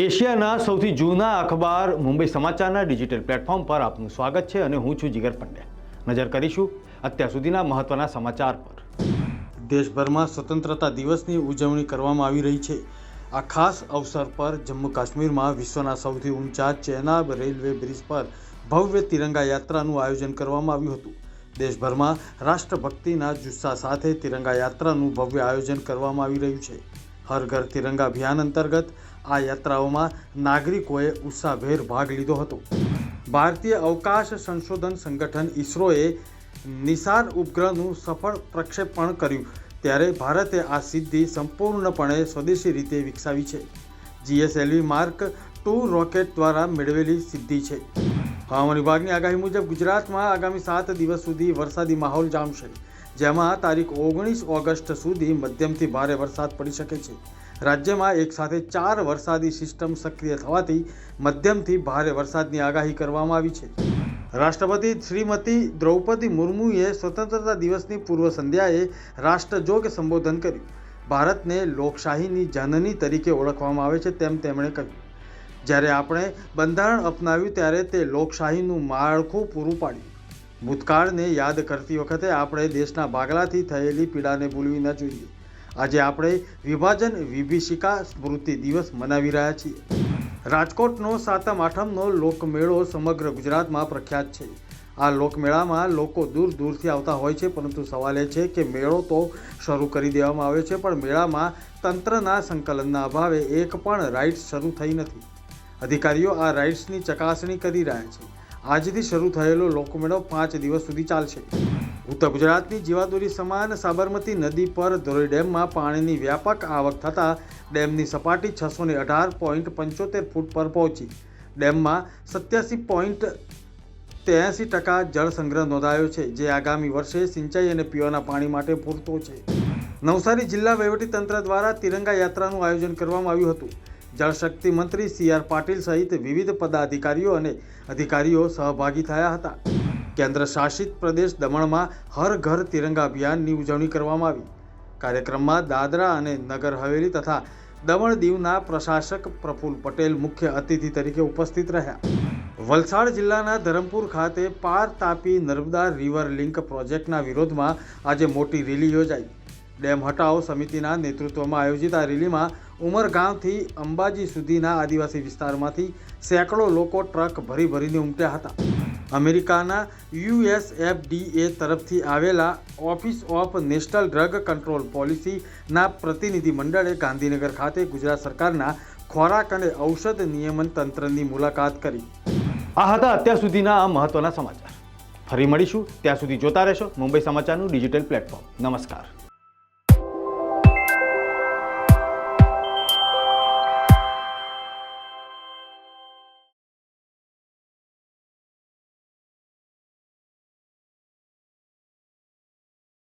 એશિયાના સૌથી જૂના અખબાર મુંબઈ સમાચારના ડિજિટલ પ્લેટફોર્મ પર આપનું સ્વાગત છે અને હું છું જીગર પંડ્યા. નજર કરીશું અત્યાર સુધીના મહત્વના સમાચાર પર. દેશભરમાં સ્વતંત્રતા દિવસની ઉજવણી કરવામાં આવી રહી છે. આ ખાસ અવસર પર જમ્મુ કાશ્મીરમાં વિશ્વના સૌથી ઊંચા ચેનાબ રેલવે બ્રિજ પર ભવ્ય તિરંગા યાત્રાનું આયોજન કરવામાં આવ્યું હતું. દેશભરમાં રાષ્ટ્રભક્તિના જુસ્સા સાથે તિરંગા યાત્રાનું ભવ્ય આયોજન કરવામાં આવી રહ્યું છે. હર ઘર તિરંગા અભિયાન અંતર્ગત આ યાત્રાઓમાં નાગરિકોએ ઉત્સાહભેર ભાગ લીધો હતો. ભારતીય અવકાશ સંશોધન સંગઠન ઇસરોએ નિશાન ઉપગ્રહનું સફળ પ્રક્ષેપણ કર્યું, ત્યારે ભારતે આ સિદ્ધિ સંપૂર્ણપણે સ્વદેશી રીતે વિકસાવી છે. જીએસએલવી માર્ક ટુ રોકેટ દ્વારા મેળવેલી સિદ્ધિ છે. હવામાન વિભાગની આગાહી મુજબ ગુજરાતમાં આગામી સાત દિવસ સુધી વરસાદી માહોલ જામશે, જેમાં તારીખ ઓગણીસ ઓગસ્ટ સુધી મધ્યમથી ભારે વરસાદ પડી શકે છે. રાજ્યમાં એક સાથે ચાર વરસાદી સિસ્ટમ સક્રિય થવાથી મધ્યમથી ભારે વરસાદની આગાહી કરવામાં આવી છે. રાષ્ટ્રપતિ શ્રીમતી દ્રૌપદી મુર્મુએ સ્વતંત્રતા દિવસની પૂર્વ સંધ્યાએ રાષ્ટ્રજોગ સંબોધન કર્યું. ભારતને લોકશાહીની જનની તરીકે ઓળખવામાં આવે છે તેમ તેમણે કહ્યું. જ્યારે આપણે બંધારણ અપનાવ્યું ત્યારે તે લોકશાહીનું માળખું પૂરું પાડ્યું. ભૂતકાળને યાદ કરતી વખતે આપણે દેશના ભાગલાથી થયેલી પીડાને ભૂલવી ન જોઈએ. આજે આપણે વિભાજન વિભીષિકા સ્મૃતિ દિવસ મનાવી રહ્યા છીએ. રાજકોટનો સાતમ આઠમનો લોકમેળો સમગ્ર ગુજરાતમાં પ્રખ્યાત છે. આ લોકમેળામાં લોકો દૂર દૂરથી આવતા હોય છે, પરંતુ સવાલ એ છે કે મેળો તો શરૂ કરી દેવામાં આવ્યો છે, પણ મેળામાં તંત્રના સંકલનના અભાવે એક પણ રાઇડ્સ શરૂ થઈ નથી. અધિકારીઓ આ રાઇડ્સની ચકાસણી કરી રહ્યા છે. આજથી શરૂ થયેલો લોકમેળો પાંચ દિવસ સુધી ચાલશે. ઉત્તર ગુજરાતની જીવાદોરી સમાન સાબરમતી નદી પર ધોરી ડેમમાં પાણીની વ્યાપક આવક થતાં ડેમની સપાટી છસો ને અઢાર પોઈન્ટ પંચોતેર ફૂટ પર પહોંચી. ડેમમાં સત્યાસી પોઈન્ટ ત્યાસી ટકા જળ સંગ્રહ નોંધાયો છે, જે આગામી વર્ષે સિંચાઈ અને પીવાના પાણી માટે પૂરતો છે. નવસારી જિલ્લા વહીવટીતંત્ર દ્વારા તિરંગા યાત્રાનું આયોજન કરવામાં આવ્યું હતું. જળશક્તિ મંત્રી સી આર પાટીલ સહિત વિવિધ પદાધિકારીઓ અને અધિકારીઓ સહભાગી થયા હતા. કેન્દ્ર શાસિત પ્રદેશ દમણમાં હર ઘર તિરંગા અભિયાનની ઉજવણી કરવામાં આવી. કાર્યક્રમમાં દાદરા અને નગર હવેલી તથા દમણ દીવના પ્રશાસક પ્રફુલ પટેલ મુખ્ય અતિથિ તરીકે ઉપસ્થિત રહ્યા. વલસાડ જિલ્લાના ધરમપુર ખાતે પાર તાપી નર્મદા રિવર લિંક પ્રોજેક્ટના વિરોધમાં આજે મોટી રેલી યોજાઈ. ડેમ હટાવ સમિતિના નેતૃત્વમાં આયોજિત આ રેલીમાં ઉમરગાંવથી અંબાજી સુધીના આદિવાસી વિસ્તારમાંથી સેંકડો લોકો ટ્રક ભરી ભરીને ઉમટ્યા હતા. અમેરિકાના યુએસએફડીએ તરફથી આવેલા office of national drug control પોલિસીના પ્રતિનિધિમંડળે ગાંધીનગર ખાતે ગુજરાત સરકારના ખોરાક અને ઔષધ નિયમન તંત્રની મુલાકાત કરી. આ હતા અત્યાર સુધીના આ મહત્વના સમાચાર. ફરી મળીશું. ત્યાં સુધી જોતા રહેશો મુંબઈ સમાચારનું ડિજિટલ પ્લેટફોર્મ. નમસ્કાર.